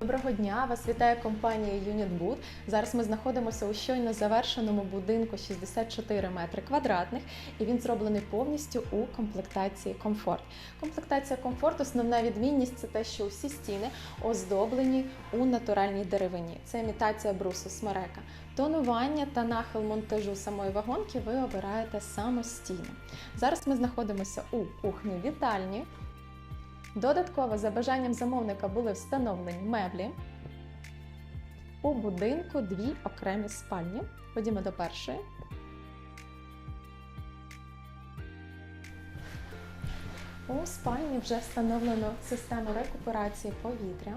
Доброго дня! Вас вітає компанія Unitboot. Зараз ми знаходимося у щойно завершеному будинку 64 метри квадратних, і він зроблений повністю у комплектації комфорт. Комплектація комфорт, основна відмінність це те, що усі стіни оздоблені у натуральній деревині. Це імітація брусу смерека. Тонування та нахил монтажу самої вагонки ви обираєте самостійно. Зараз ми знаходимося у кухні вітальні. Додатково за бажанням замовника були встановлені меблі. У будинку дві окремі спальні. Ходімо до першої. У спальні вже встановлено систему рекуперації повітря.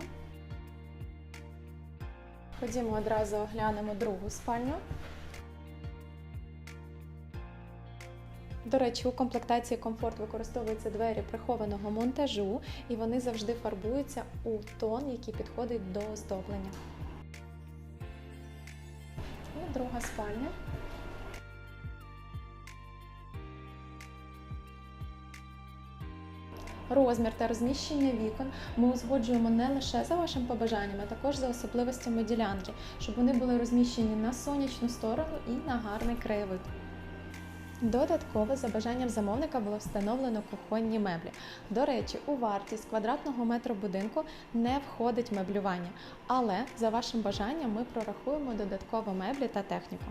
Ходімо одразу оглянемо другу спальню. До речі, у комплектації комфорт використовуються двері прихованого монтажу, і вони завжди фарбуються у тон, який підходить до оздоблення. І друга спальня. Розмір та розміщення вікон ми узгоджуємо не лише за вашим побажанням, а також за особливостями ділянки, щоб вони були розміщені на сонячну сторону і на гарний краєвид. Додатково за бажанням замовника було встановлено кухонні меблі. До речі, у вартість квадратного метру будинку не входить меблювання, але за вашим бажанням ми прорахуємо додатково меблі та техніку.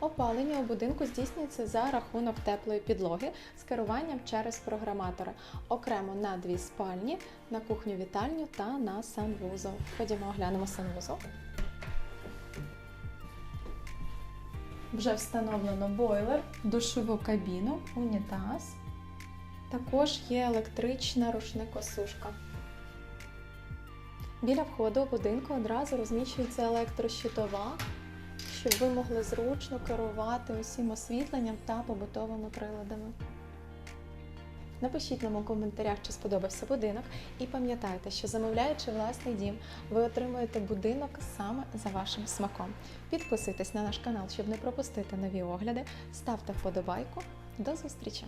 Опалення у будинку здійснюється за рахунок теплої підлоги з керуванням через програматора, окремо на дві спальні, на кухню-вітальню та на санвузол. Ходімо оглянемо санвузол. Вже встановлено бойлер, душову кабіну, унітаз. Також є електрична рушникосушка. Біля входу у будинку одразу розміщується електрощитова, щоб ви могли зручно керувати усім освітленням та побутовими приладами. Напишіть нам у коментарях, чи сподобався будинок, і пам'ятайте, що замовляючи власний дім, ви отримуєте будинок саме за вашим смаком. Підписуйтесь на наш канал, щоб не пропустити нові огляди. Ставте вподобайку. До зустрічі!